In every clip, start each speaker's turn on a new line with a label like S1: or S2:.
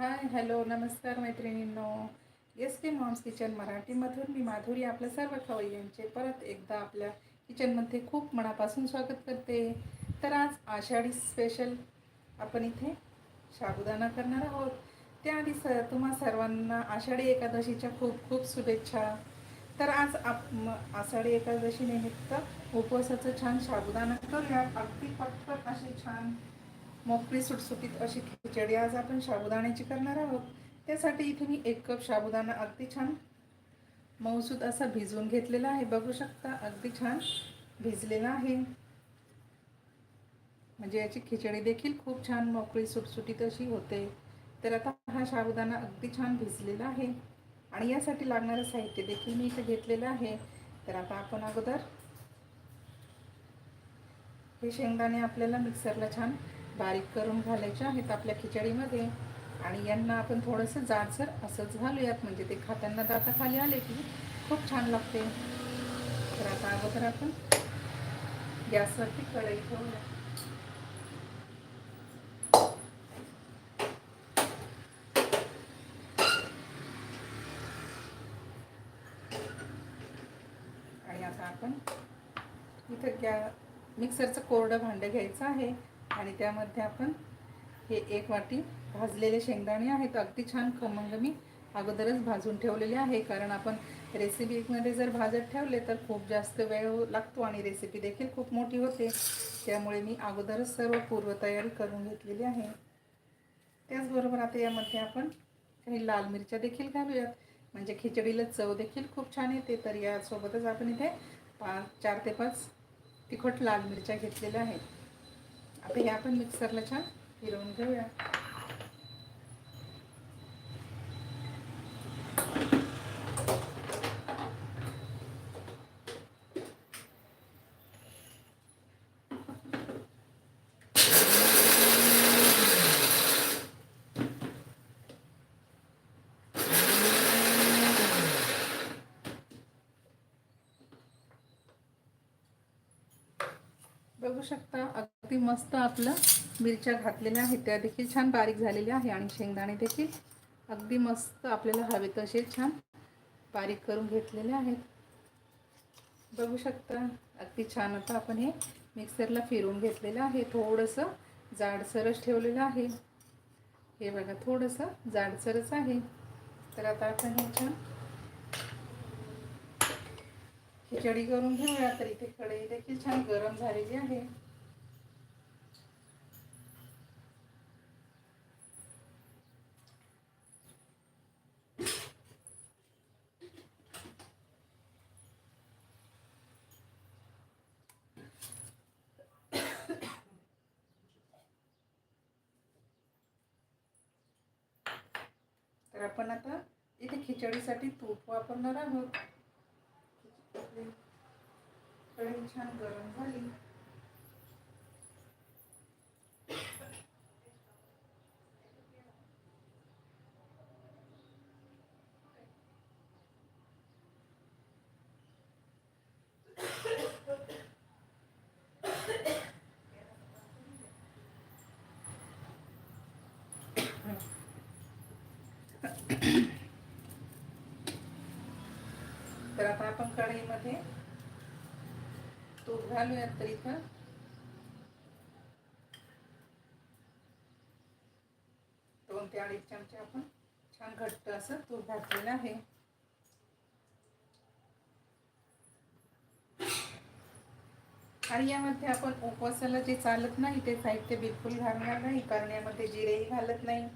S1: हाय hello नमस्कार मैत्रिणींनो. S K moms kitchen मराठीमधून मी माधुरी आपल्या सर्व खवय्यांचे परत एकदा आपल्या किचनमध्ये खूप मनापासून स्वागत करते. तर आज आषाढी स्पेशल आपण इथे साबुदाणा करणार आहोत. त्याआधी स तुम्हा सर्वांना आषाढी एकादशीच्या खूप खूप शुभेच्छा. तर आज आप आषाढी एकादशी निमित्त उपवासाचं छान साबुदाणा करूया. अगदी पटपट असे छान मोकळी सुटसुटीत अशी खिचडी आज आपण साबुदाण्याची करणार आहोत. त्यासाठी इथे मी एक कप साबुदाणा अगदी छान मऊसूद असा भिजवून घेतलेला आहे. बघू शकता अगदी छान भिजलेला आहे. म्हणजे याची खिचडी देखील खूप छान मोकळी सुटसुटीत अशी होते. तर आता हा साबुदाणा अगदी छान भिजलेला आहे. आणि यासाठी लागणारं साहित्य देखील मी इथे घेतलेलं आहे. तर आता आपण अगोदर हे शेंगदाणे आपल्याला मिक्सरला छान बारीक करून घालायचे आहेत आपल्या खिचडीमध्ये. आणि यांना आपण थोडंसं जाडसर असंच घालूयात. म्हणजे ते खाताना दाताखाली आले की खूप छान लागते. तर आता अगोदर आपण गॅसवरती कढई ठेवूया. आणि आता आपण इथं गॅ मिक्सरचं कोरडं भांडं घ्यायचं आहे. आणि त्यामध्ये आपण हे एक वाटी भाजलेले शेंगदाणे आहेत. अगदी छान खमंग मी अगोदरच भाजून ठेवलेले आहे. कारण आपण रेसिपीमध्ये जर भाजत ठेवले तर खूप जास्त वेळ लागतो आणि रेसिपी देखील खूप मोठी होते. त्यामुळे मी अगोदरच सर्व पूर्वतयारी करून घेतलेली आहे. त्याचबरोबर आता यामध्ये आपण काही लाल मिरच्या देखील घालूयात. म्हणजे खिचडीला चव देखील खूप छान येते. तर यासोबतच आपण इथे पाच चार ते पाच तिखट लाल मिरच्या घेतलेल्या आहेत. आता हे आपण मिक्सरला छान फिरवून घेऊया. बघू शकता अगदी मस्त आपलं मिरच्या घातलेल्या आहेत. त्या देखील छान बारीक झालेल्या आहे आणि शेंगदाणे देखील अगदी मस्त आपल्याला हवे तसे छान बारीक करून घेतलेले आहेत. बघू शकता अगदी छान आता आपण हे मिक्सरला फिरवून घेतलेलं आहे. थोडंसं जाडसरच ठेवलेलं आहे. हे बघा थोडंसं जाडसरच आहे. तर आता आपण हे छान खिचडी करून घेऊया. तर इथे कढई देखील छान गरम झालेली आहे. तर आपण आता इथे खिचडीसाठी तूप वापरणार आहोत. छान गरम झाली. तर आता आपण कढईमध्ये तूप घालूयात तर इथं. दोन ते अडीच चमचे आपण छान घट्ट असं तूप घातलेलं आहे. आणि यामध्ये आपण उपवासाला जे चालत नाही ते साहित्य बिलकुल घालणार नाही कारण यामध्ये जिरेही घालत नाही.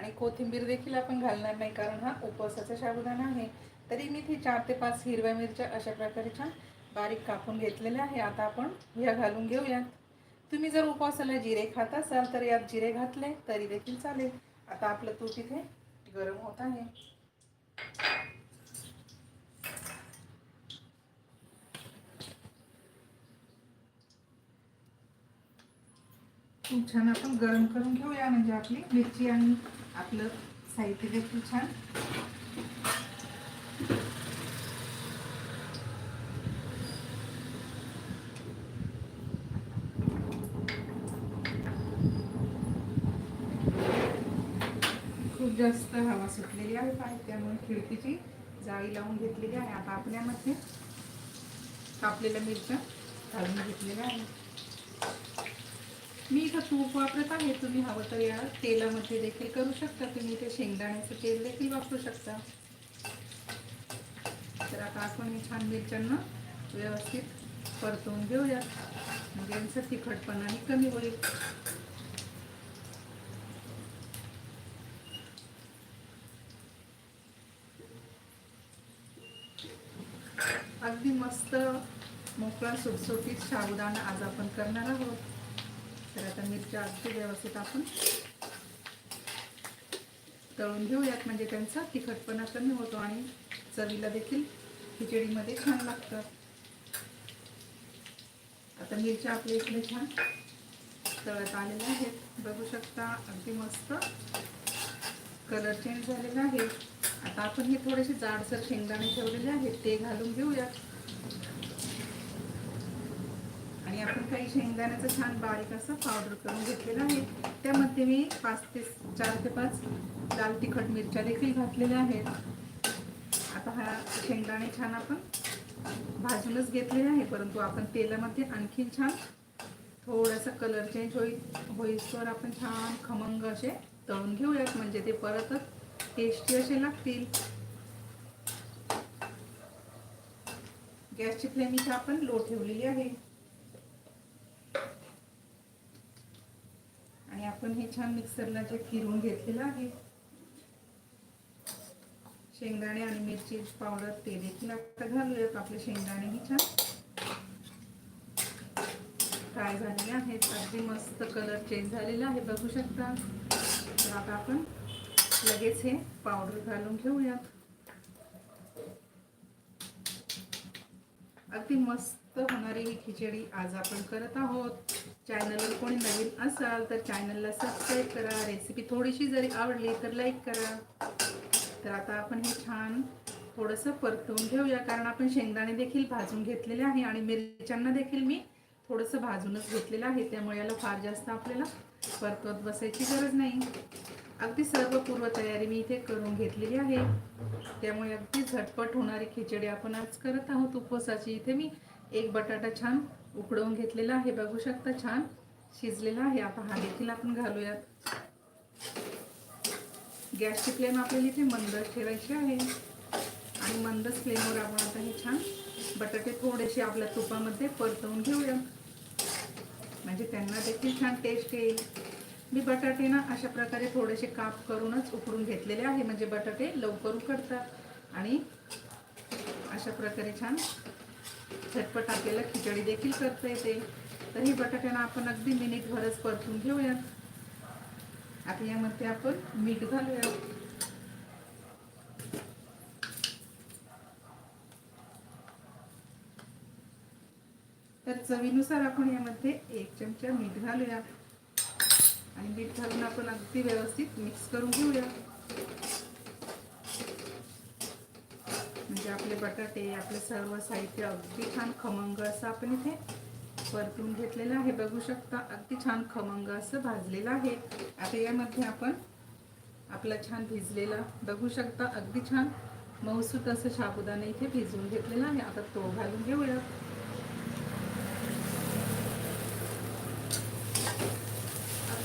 S1: आणि कोथिंबीर देखील आपण घालणार नाही कारण हा उपवासाचा साबुदाणा आहे. तरी मी ती चार ते पाच हिरव्या मिरच्या अशा प्रकारच्या बारीक कापून घेतलेल्या आहे. आता आपण ह्या घालून घेऊयात. तुम्ही जर उपवासाला जिरे खात असाल तर यात जिरे घातले तरी देखील चालेल. आता आपलं तूप इथे गरम होत आहे. खूप छान आपण गरम करून घेऊया म्हणजे आपली मिरची आणि आपलं साहित्य देखील छान. खूप जास्त हवा सुटलेली आहे पाय त्यामुळे खिडकीची जाळी लावून घेतलेली आहे. आता आपल्यामध्ये कापलेल्या मिरच्या घालून घेतलेल्या आहे. मी इथं तूप वापरत आहे. तुम्ही हवं तर या तेलामध्ये देखील करू शकता. तुम्ही ते शेंगदाण्याचं तेल देखील वापरू शकता. तर आता आपण हे छान मिरच्यांना व्यवस्थित परतवून घेऊया. म्हणजे यांचं तिखटपणाही कमी होईल. अगदी मस्त मोकळा सुटसुटीत साबुदाणा आज आपण करणार आहोत. तर आता मिरच्या अगदी व्यवस्थित आपण तळून घेऊयात. म्हणजे त्यांचा तिखटपणा कमी होतो आणि चवीला देखील खिचडीमध्ये छान लागतात आता मिरच्या आपल्या इकडे छान तळत आलेल्या आहेत. बघू शकता अगदी मस्त कलर चेंज झालेला आहे. आता आपण हे थोडेसे जाडसर शेंगदाणे ठेवलेले आहेत. ते घालून घेऊयात. आणि आपण काही शेंगदाण्याचं छान बारीक असं पावडर करून घेतलेलं आहे. त्यामध्ये मी पाच ते चार ते पाच लाल तिखट मिरच्या देखील घातलेल्या आहेत. आता हा शेंगदाणे छान आपण भाजूनच घेतलेले आहे परंतु आपण तेलामध्ये आणखीन छान थोडासा कलर चेंज होईल होईस्तोवर आपण छान खमंग असे तळून घेऊयात म्हणजे ते परतच टेस्टी असे लागतील. गॅसची फ्लेम इथे आपण लो ठेवलेली आहे. आणि आपण हे छान मिक्सरला जे फिरून घेतलेलं आहे शेंगदाणे आणि मिरची पावडर ते देखील आता घालूयात. आपले शेंगदाणे ही छान फ्राय झालेले आहेत. अगदी मस्त कलर चेंज झालेला आहे बघू शकता. तर आता आपण लगेच हे पावडर घालून घेऊयात. अगदी मस्त होणारी ही खिचडी आज आपण करत आहोत. चॅनलवर कोणी नवीन असाल तर चॅनलला सबस्क्राईब करा. रेसिपी थोडीशी जरी आवडली तर लाईक करा. तर आता आपण हे छान थोडंसं परतवून घेऊया कारण आपण शेंगदाणे देखील भाजून घेतलेले आहे आणि मिरच्यांना देखील मी थोडंसं भाजूनच घेतलेलं आहे. त्यामुळे याला फार जास्त आपल्याला परतवत बसायची गरज नाही. अगदी सर्व पूर्वतयारी मी इथे करून घेतलेली आहे. त्यामुळे अगदी झटपट होणारी खिचडी आपण आज करत आहोत उपवासाची. इथे मी एक बटाटा छान उकडवून घेतलेला आहे. बघू शकता छान शिजलेला आहे. आता हा देखील आपण घालूयात. गॅसची फ्लेम आपल्याला इथे मंद ठेवायची आहे. आणि मंदच फ्लेमवर आपण आता हे छान बटाटे थोडेसे आपल्या तुपामध्ये परतवून घेऊया. म्हणजे त्यांना देखील छान टेस्ट येईल. मी बटाटे ना अशा प्रकारे थोडेसे काप करूनच उकडून घेतलेले आहे. म्हणजे बटाटे लवकर उकडतात. आणि अशा प्रकारे छान झटपट आपल्याला खिचडी देखील करता येते. तर ही बटाट्यांना आपण अगदी मिनिटभरच परतून घेऊयात. आता यामध्ये आपण मीठ घालूयात. तर चवीनुसार आपण यामध्ये एक चमचा मीठ घालूया आणि मीठ घालून आपण अगदी व्यवस्थित मिक्स करून घेऊया. म्हणजे आपले बटाटे आपले सर्व साहित्य अगदी छान खमंग असं आपण इथे परतून घेतलेलं आहे. बघू शकता अगदी छान खमंग असं भाजलेलं आहे. आता यामध्ये आपण आपला छान भिजलेला बघू शकता अगदी छान मऊसूत असं साबुदाणा इथे भिजवून घेतलेला आहे. आता तो घालून घेऊया.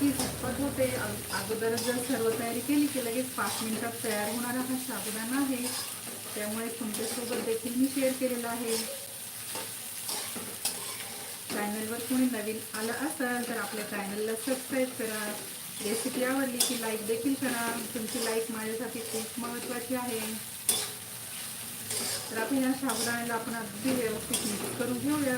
S1: अगदी झटपट होते. अगोदरच जर सर्व तयारी केली की लगेच पाच मिनिटात तयार होणारा हा साबुदाणा आहे. त्यामुळे तुमच्यासोबत देखील मी शेअर केलेला आहे. चॅनलवर कोणी नवीन आलं असाल तर आपल्या चॅनलला सबस्क्राईब करा. रेसिपी आवडली की लाईक देखील करा. तुमची लाईक माझ्यासाठी खूप महत्त्वाची आहे. तर आपण या साबुदाण्याला आपण अगदी व्यवस्थित मिक्स करून घेऊया.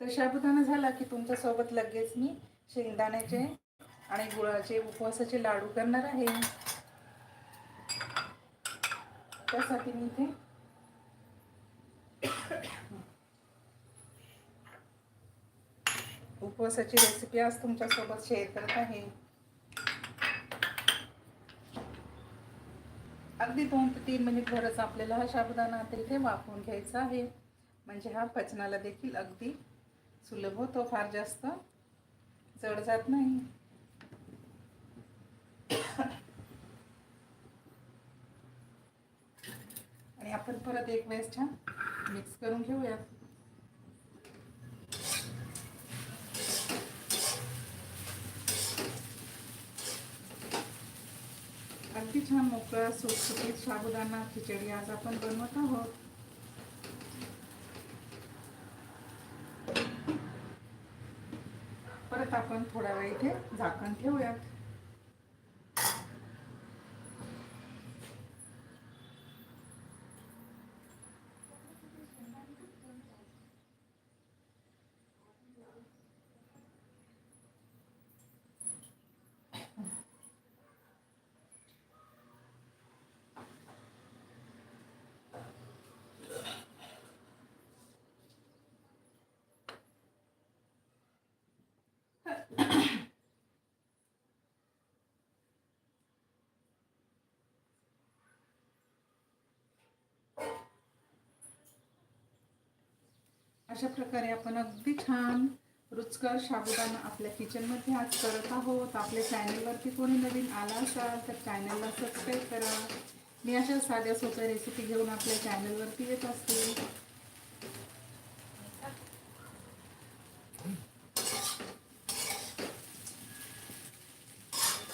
S1: तर साबुदाणा झाला की तुमच्यासोबत लगेच मी शेंगदाण्याचे आणि गुळाचे उपवासाचे लाडू करणार आहे. त्यासाठी मी इथे उपवासाची रेसिपी आज तुमच्यासोबत शेअर करत आहे. अगदी दोन ते तीन मिनिट भरच आपल्याला हा साबुदाणा तर इथे वापरून घ्यायचा आहे. म्हणजे हा पचनाला देखील अगदी सुलभ होतो फार जास्त. जड जात नाही. आणि आपण परत एक वेळेस छान मिक्स करून घेऊयात. अगदी छान मोकळा सुटसुटीत साबुदाणा खिचडी आज आपण बनवत आहोत. परत आपण थोडा वेळ इथे झाकण ठेवूयात. अशा प्रकारे आपण अगदी छान रुचकर साबुदाणा आपल्या किचनमध्ये आज करत आहोत. आपल्या चॅनलवरती कोणी नवीन आला असाल तर चॅनलला सबस्क्राईब करा. मी अशा साध्या सोप्या रेसिपी घेऊन आपल्या चॅनलवरती येत असते.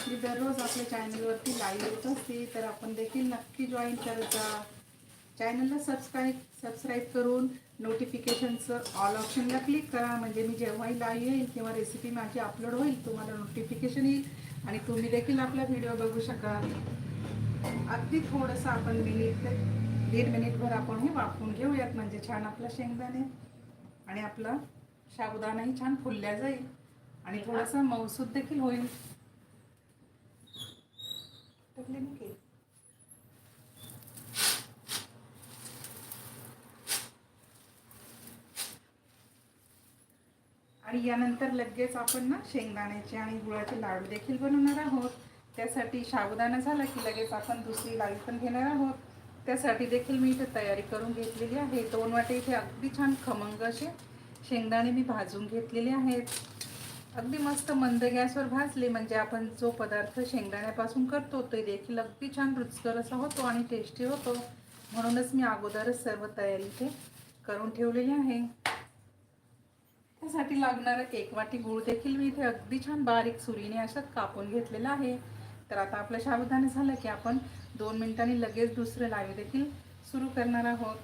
S1: मी दररोज आपल्या चॅनलवरती लाईव्ह येत असते तर आपण देखील नक्की जॉईन करत जा. चॅनलला सबस्क्राईब सबस्क्राईब करून नोटिफिकेशनचं ऑल ऑप्शनला क्लिक करा. म्हणजे मी जेव्हाही लाईव्ह येईल किंवा रेसिपी माझी अपलोड होईल. तुम्हाला नोटिफिकेशन येईल आणि तुम्ही देखील आपला व्हिडिओ बघू शकाल. अगदी थोडंसं आपण मिनिट दीड मिनिटभर आपण हे वापरून घेऊयात. म्हणजे छान आपला शेंगदाणे आणि आपला साबुदाणाही छान फुलल्या जाईल आणि थोडासा मौसूद देखील होईल. आणि यानंतर लगेच आपण ना शेंगदाण्याचे आणि गुळाचे लाडू देखील बनवणार आहोत. त्यासाठी साबुदाणा झाला की लगेच आपण दुसरी लाडू पण घेणार आहोत. त्यासाठी देखील मी इथे तयारी करून घेतलेली आहे. दोन वाटे इथे अगदी छान खमंग असे शेंगदाणे मी भाजून घेतलेले आहेत. अगदी मस्त मंद गॅसवर भाजले म्हणजे आपण जो पदार्थ शेंगदाण्यापासून करतो ते देखील अगदी छान रुचकर असा होतो आणि टेस्टी होतो. म्हणूनच मी अगोदरच सर्व तयारी इथे करून ठेवलेली आहे. त्यासाठी लागणारं एक वाटी गूळ देखील मी इथे अगदी छान बारीक सुरीने असं कापून घेतलेलं आहे. तर आता आपलं साबुदाणे झालं की आपण दोन मिनिटांनी लगेच दुसरं लाईव्ह देखील सुरू करणार आहोत.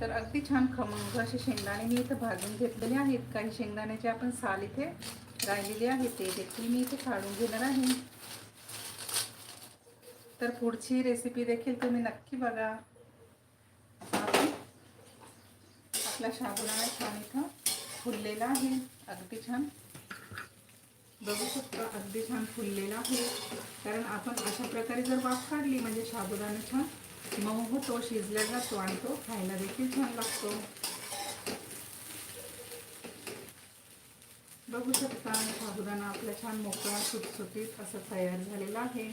S1: तर अगदी छान खमंग असे शेंगदाणे मी इथे भाजून घेतलेले आहेत. काही शेंगदाण्याचे आपण साल इथे राहिलेले आहे ते देखील मी इथे काढून घेणार आहे. तर पुढची रेसिपी देखील तुम्ही नक्की बघा आता आपण आपला साबुदाणा छान इथं फुललेला आहे. अगदी छान. बघू शकता अगदी छान फुललेला आहे. कारण आपण अशा प्रकारे जर वाफ काढली म्हणजे साबुदाणा छान मऊ होतो शिजला जातो आणि तो खायला देखील छान लागतो. बघू शकता साबुदाणा आपला छान मोकळा सुटसुटीत असं तयार झालेला आहे.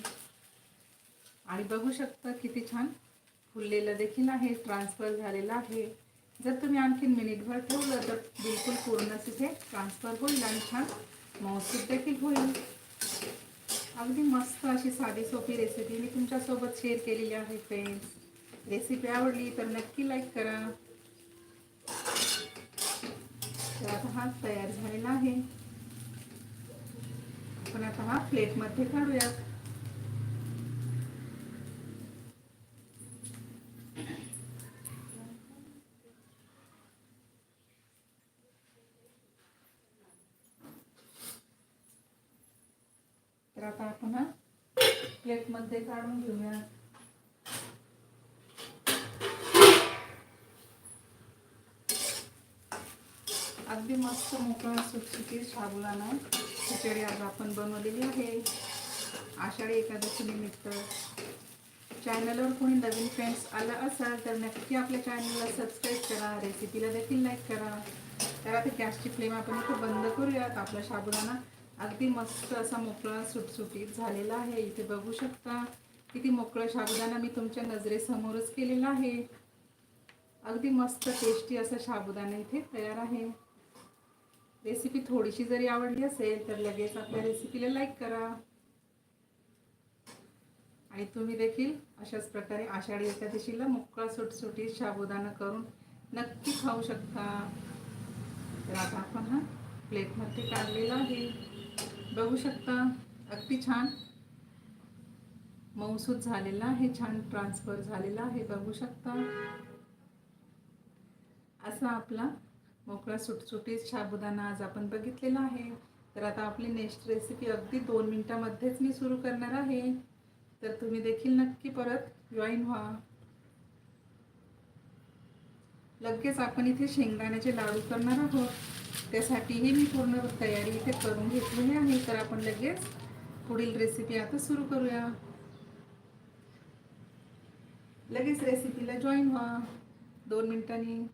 S1: आणि बघू शकता किती छान फुललेलं देखील आहे ट्रान्सफर झालेलं आहे. जर तुम्ही आणखीन मिनिटभर ठेवलं तर बिलकुल पूर्ण तिथे ट्रान्सफर होईल आणि छान मौसूद देखील होईल. अगदी मस्त अशी साधी सोपी रेसिपी मी तुमच्यासोबत शेअर केलेली आहे फ्रेंड्स रेसिपी आवडली तर नक्की लाईक करा. तर आता हा तयार झालेला आहे. आपण आता हा प्लेटमध्ये काढूयात तर आता आपण हा ते काढून घेऊया. अगदी मस्त मोकळा सुटसुटीत साबुदाणा खिचडी आज आपण बनवलेली आहे. आषाढी एकादशी निमित्त. चॅनलवर कोणी नवीन फ्रेंड्स आला असाल तर नक्की आपल्या चॅनलला सबस्क्राईब करा रेसिपीला देखील लाईक करा. तर आता गॅसची फ्लेम आपण इथं बंद करूयात. आपला साबुदाना अगदी मस्त असा मोकळा सुटसुटीत झालेला आहे. इथे बघू शकता किती मोकळं साबुदाणा मी तुमच्या नजरेसमोरच केलेला आहे. अगदी मस्त टेस्टी असं साबुदाणा इथे तयार आहे. रेसिपी थोडीशी जरी आवडली असेल तर लगेच आपल्या रेसिपीला लाईक करा. आणि तुम्ही देखील अशाच प्रकारे आषाढी एकादशीला मोकळा सुटसुटीत साबुदाणा करून नक्की खाऊ शकता. तर आता आपण हा प्लेटमध्ये काढलेला आहे. बघू शकता अगदी छान. मौसूद झालेला आहे छान ट्रान्सफर झालेला आहे बघू शकता. असा आपला मोकळा सुटसुटीत साबुदाणा आज आपण बघितलेला आहे. तर आता आपली नेक्स्ट रेसिपी अगदी दोन मिनटामध्येच मी सुरू करणार आहे. तर तुम्ही देखील नक्की परत जॉईन व्हा. लगेच आपण इथे शेंगदाण्याचे लाडू करणार आहोत. त्यासाठीही मी पूर्ण तयारी इथे करून घेतलेली आहे. तर आपण लगेच पुढील रेसिपी आता सुरू करूया. लगेच रेसिपीला जॉईन व्हा. दोन मिनिटांनी.